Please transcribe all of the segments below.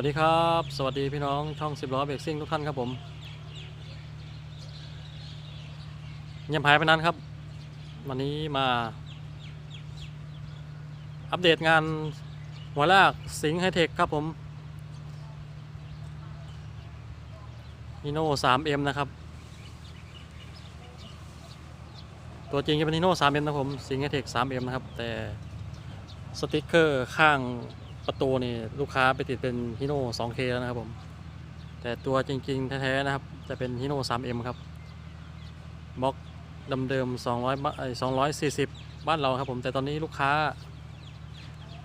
วัสดีครับ สวัสดีพี่น้องช่องสิบล้อเบรกซิ่งทุกท่านครับผมเงียบหายไปนานครับ วันนี้มาอัปเดตงานหัวลากสิงห์ไฮเทคครับผมฮิโน่ 3M นะครับ ตัวจริงจะเป็นฮิโน่ 3M นะผมสิงห์ไฮเทค 3M นะครับ แต่สติกเกอร์ข้าง ประตูนี่ลูกค้าไปติดเป็นฮิโน่ 2K แล้วนะครับผม แต่ตัวจริงๆ แท้ๆนะครับ จะเป็นฮิโน่ 3M ครับบล็อกเดิมๆ200บาทเอ้ย240 บ้านเราครับผม แต่ตอนนี้ลูกค้า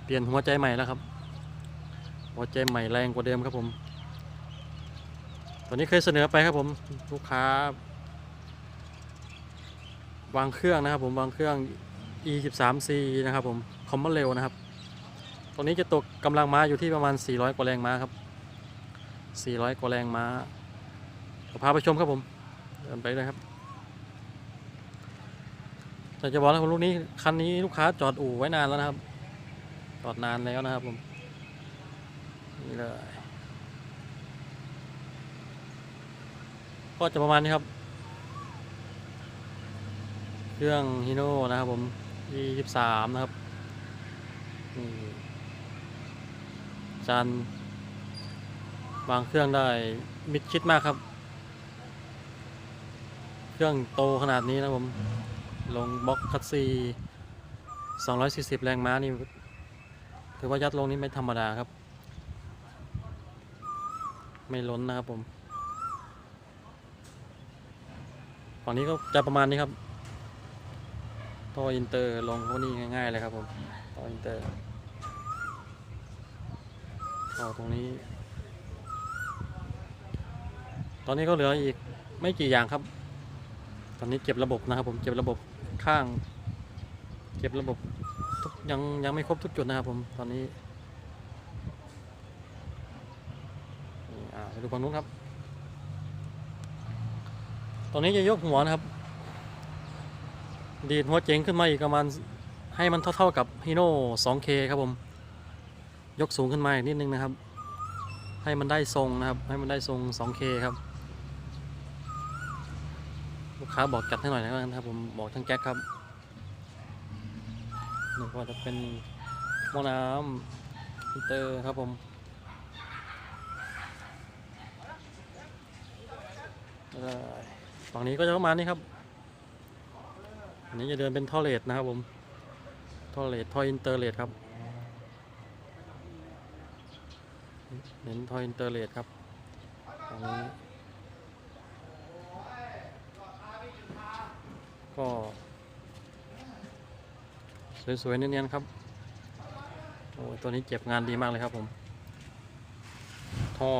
เปลี่ยนหัวใจใหม่แล้วครับ หัวใจใหม่แรงกว่าเดิมครับผม ตอนนี้เคยเสนอไปครับผม ลูกค้า วางเครื่องนะครับผม วางเครื่อง E13C นะครับผม คอมมอนเร็วนะครับ ตรงนี้จะตกกำลังม้าอยู่ที่ประมาณ 400 กว่าแรงม้าครับ 400 กว่าแรงม้าเดี๋ยวพาไปชมครับผมเดินไปเลยครับแต่จะบอกนะคุณลูกนี้คันนี้ลูกค้าจอดอู่ไว้นานแล้วนะครับ จอดนานแล้วนะครับผมนี่เลยก็จะประมาณนี้ครับ เครื่องฮิโน่นะครับผม E23 นะครับนี่ จานวางเครื่องได้มิดชิดมากครับ เครื่องโตขนาดนี้นะผม ลงบล็อกคัตซี240 แรงม้านี่ถือว่ายัดลงนี่ไม่ธรรมดาครับ ไม่ล้นนะครับผมฝั่งนี้ก็จะประมาณนี้ครับท่ออินเตอร์ลงพวกนี้ง่ายๆเลยครับผมท่ออินเตอร์ ท่อตรงนี้ ตอนนี้ก็เหลืออีกไม่กี่อย่างครับ ตอนนี้เก็บระบบนะครับผมเก็บระบบข้าง เก็บระบบยังยังไม่ครบทุกจุดนะครับผมตอนนี้ไปดูฝั่งนู้นครับ ตอนนี้จะยกหัวนะครับ ดีดหัวเจ๋งขึ้นมาอีกประมาณให้มันเท่าๆกับฮีโน่ 2K ครับผม ยกสูงขึ้นมาอีกนิดนึงนะครับ ให้มันได้ทรงนะครับ ให้มันได้ทรง 2K ครับ ลูกค้าบอกจัดให้หน่อยนะครับ ผมบอกทั้งแก๊กครับนี่ก็จะเป็นหม้อน้ำฟิลเตอร์ครับผมฝั่งนี้ก็จะประมาณนี้ครับ อันนี้จะเดินเป็นท่อเลดนะครับผม ท่อเลดท่ออินเตอร์เลดครับ เน้นท่ออินเตอร์เลดครับตรงนี้ก็สวยๆเนียนๆครับโอ้ยตัวนี้เก็บงานดีมากเลยครับผม ท่อ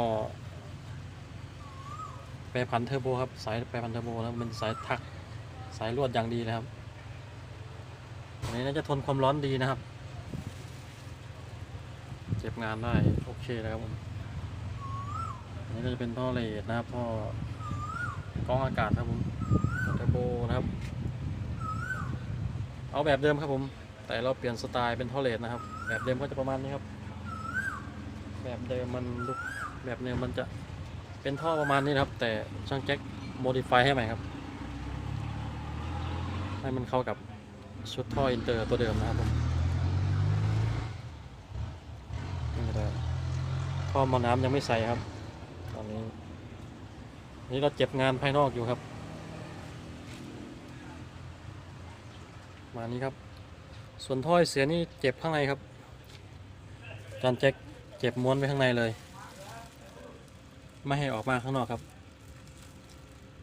แปรผันเทอร์โบครับ สายแปรผันเทอร์โบแล้วเป็นสายทักสายลวดอย่างดีนะครับอันนี้น่าจะทนความร้อนดีนะครับ ก็บงานได้โอเคเลยครับผมอันนี้ก็จะเป็นท่อเลดนะครับท่อกรองอากาศครับผมเทอร์โบนะครับ เอาแบบเดิมครับผม แต่เราเปลี่ยนสไตล์เป็นท่อเลดนะครับ แบบเดิมก็จะประมาณนี้ครับ แบบเดิมมันลุกแบบเดิมมันจะเป็นท่อประมาณนี้นะครับ แต่ช่างแจ็คโมดิฟายให้ใหม่ครับ ให้มันเข้ากับชุดท่ออินเตอร์ตัวเดิมนะครับผมนี่เลยท่ อมอน้ำยังไม่ใส่ครับ ตอนนี้ นี่เราเจ็บงานภายนอกอยู่ครับ มานี้ครับ ส่วนท่อไอเสียนี่เจ็บข้างในครับจานแจ็คเจ็บม้วนไว้ข้างในเลย ไม่ให้ออกมาข้างนอกครับ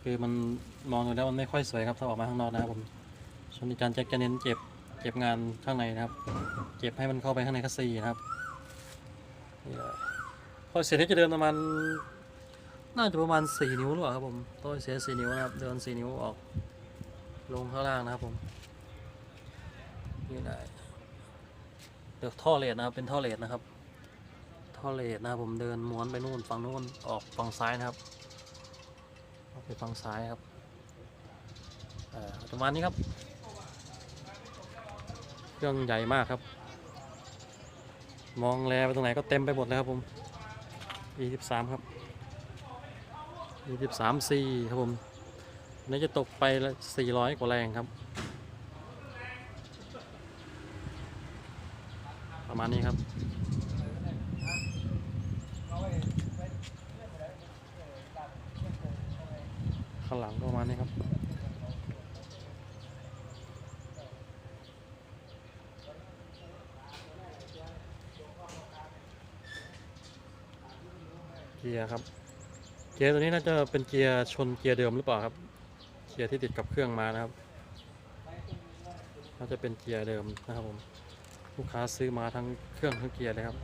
คือมันมองดูแล้วมันไม่ค่อยสวยครับถ้าออกมาข้างนอกนะครับผมส่วนอาจารย์แจ็คจะเน้นเจ็บเจ็บงานข้างในนะครับเจ็บให้มันเข้าไปข้างในคัสซีนะครับ นี่เลย ข้อเสียที่จะเดินประมาณน่าจะประมาณ 4 นิ้วหรือเปล่าครับผมต้นเสีย4นิ้วนะครับเดิน 4 นิ้วออก ลงข้างล่างนะครับผมนี่ได้เดือกท่อเลดนะครับเป็นท่อเลดนะครับ ท่อเลดนะครับผมเดินม้วนไปนู่นฝั่งนู่นออกฝั่งซ้ายนะครับออกไปฝั่งซ้ายครับเอ่อประมาณนี้ครับ เครื่องใหญ่มากครับ มองแลไปตรงไหนก็เต็มไปหมดเลยครับผม E สิบสามครับ E สิบสาม C ครับผมนนี้จะตกไปละสี่ร้อยกว่าแรงครับ ประมาณนี้ครับข้างหลังประมาณนี้ครับ เกียร์ครับ เกียร์ตัวนี้น่าจะเป็นเกียร์ชนเกียร์เดิมหรือเปล่าครับ เกียร์ที่ติดกับเครื่องมานะครับ น่าจะเป็นเกียร์เดิมนะครับผม ลูกค้าซื้อมาทั้งเครื่องทั้งเกียร์เลยครับ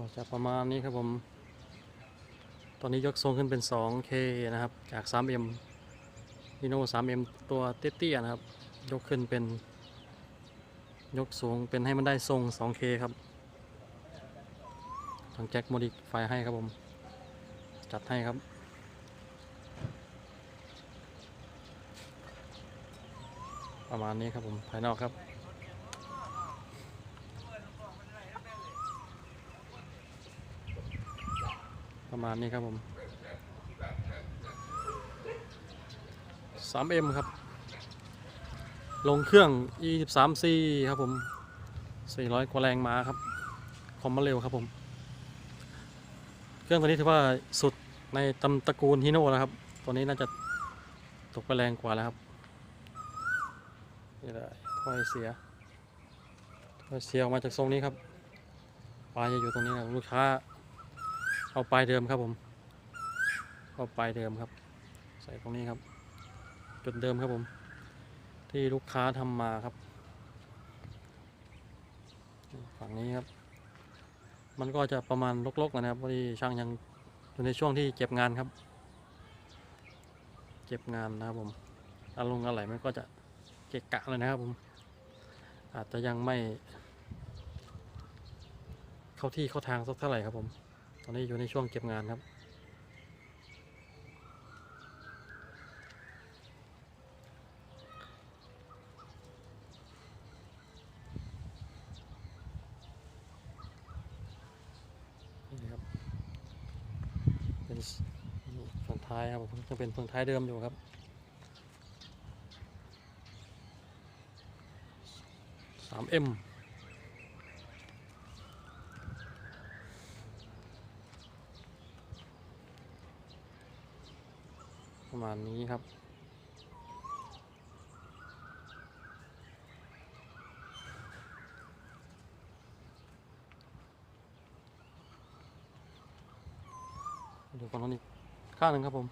ก็จะประมาณนี้ครับผม ตอนนี้ยกทรงขึ้นเป็น 2K นะครับ จาก 3M Hino 3M ตัวเตี้ยๆนะครับ ยกขึ้นเป็น ยกสูงเป็นให้มันได้ทรง 2K ครับ ทางแจ็คโมดิไฟให้ครับผม จัดให้ครับประมาณนี้ครับผม ภายนอกครับ ประมาณนี้ครับผม 3M ครับ ลงเครื่อง E13C ครับผม 400 กว่าแรงม้าครับ คอมมาเร็วครับผม เครื่องตัวนี้ถือว่าสุดในตำตระกูลฮิโน่แล้วครับ ตัวนี้น่าจะตกไปแรงกว่าแล้วครับ นี่แหละถ้อยเสียถ้อยเสียออกมาจากทรงนี้ครับปลายจะอยู่ตรงนี้นะลูกค้า เอาปลายเดิมครับผมเอาปลายเดิมครับ ใส่ตรงนี้ครับ จุดเดิมครับผม ที่ลูกค้าทำมาครับ ฝั่งนี้ครับ มันก็จะประมาณลกๆนะครับพอดีช่างยังอยู่ในช่วงที่เก็บงานครับ เก็บงานนะครับผมอารมณ์อะไรมันก็จะเกะกะเลยนะครับผม อาจจะยังไม่ เข้าที่เข้าทางสักเท่าไหร่ครับผม อนนี้อยู่ในช่วงเก็บงานครับ นี่ครับ เป็นสนี่ฝั่งท้ายครับผมยังเป็นฝั่งท้ายเดิมอยู่ครับสามเอ็ม ประมาณนี้ครับดูฝั่งนั้นอีกข้างหนึ่งครับผม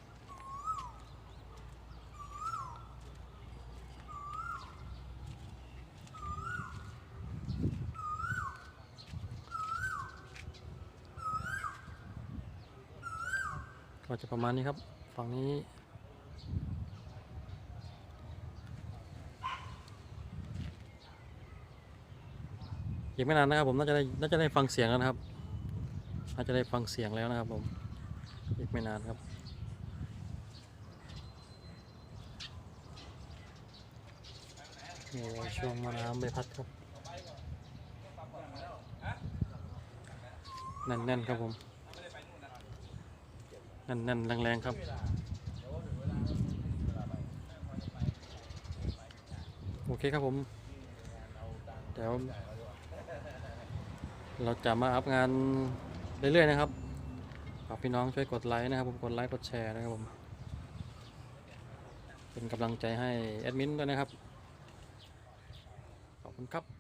ก็จะประมาณนี้ครับ ฝั่งนี้ อีกไม่นานนะครับผมน่าจะได้น่าจะได้ฟังเสียงแล้วนะครับน่าจะได้ฟังเสียงแล้วนะครับผมอีกไม่นานครับนี่ช่วงมะน้ำใบพัดครับแน่นๆครับผมแน่นๆแรงๆครับ โอ เคครับผม เดี๋ยว เราจะมาอัพงานเรื่อยๆนะครับฝากพี่น้องช่วยกดไลค์นะครับผมกดไลค์กดแชร์นะครับผม เป็นกำลังใจให้แอดมินด้วยนะครับ ขอบคุณครับ